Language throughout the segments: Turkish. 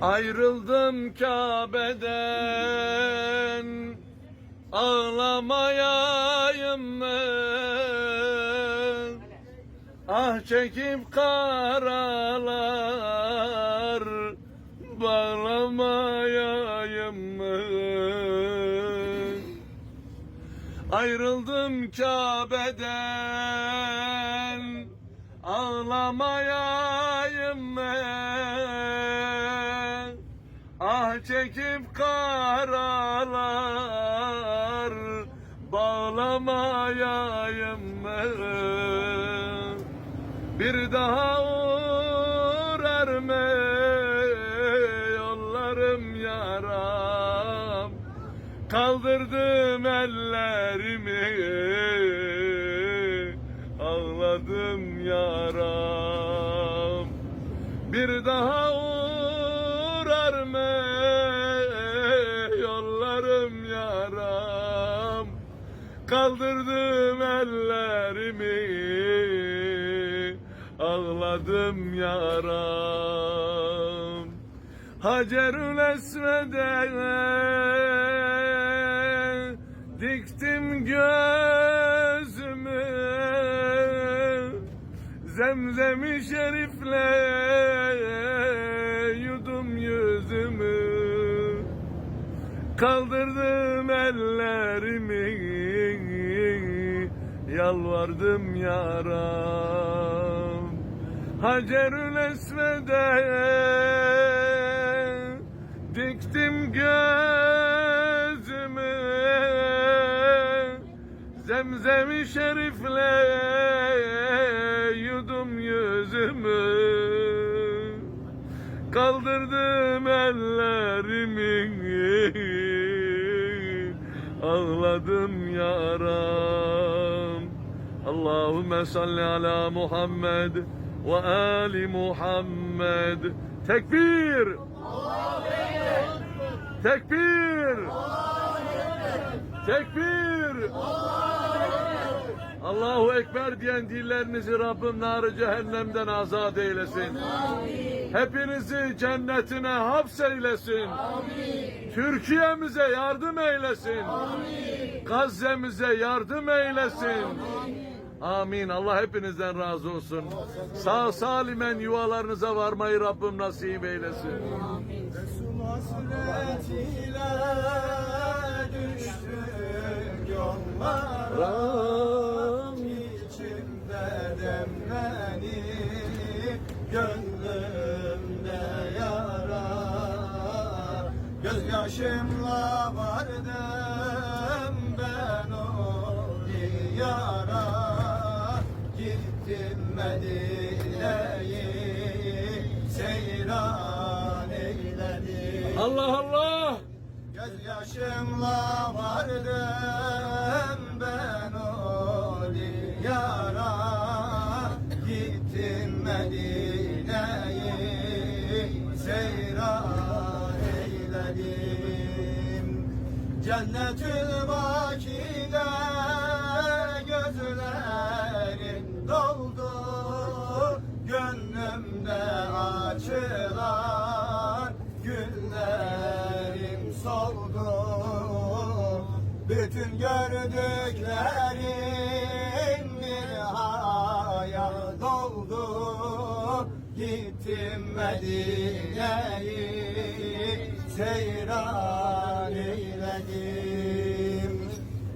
Ayrıldım Kabe'den Ağlamayayım mı? Ah çekip karalar Bağlamayayım mı? Ayrıldım Kabe'den Ağlamayayım çekip karalar Bağlamayayım ben. Bir daha uğrar mı Yollarım yaram. Kaldırdım ellerimi Ağladım yaram. Bir daha uğrar mı? Yollarım yaram. Kaldırdım ellerimi. Ağladım yaram. Hacerül Esved'e diktim gözümü. Zemzemi şerifle yüzümü Kaldırdım ellerimi Yalvardım yaram. Hacerül Esved'e Diktim gözümü Zemzemi şerifle Yudum yüzümü. Kaldırdım Ağladım yaram. Allahümme salli ala Muhammed Ve ali Muhammed. Tekbir. Tekbir. Tekbir Allahu Ekber diyen dillerinizi Rabbim narı cehennemden azat eylesin. Hepinizi cennetine hapseylesin. Türkiye'mize yardım eylesin. Gazze'mize yardım eylesin. Amin. Allah hepinizden razı olsun. Sağ salimen yuvalarınıza varmayı Rabbim nasip eylesin. Resul hasretiyle düştüm yollara. İçimde demlenip gönlümde yara Gözyaşımla vardım ben o diyara Gittim Medine'yi seyran eyledim Allah Allah. Gözyaşımla vardım ben o diyara Gittim Medine'yi seyran eyledim. Cennetül Baki'de gözlerim doldu Gönlümde açılan Bütün gördüklerim bir hayal doldu. Gittim Medine'yi seyran eyledim.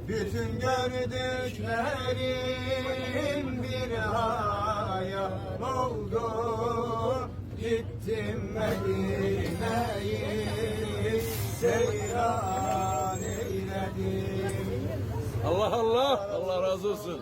Bütün gördüklerim bir hayal oldu Gittim Medine'yi seyran eyledim Allah Allah. Allah razı olsun.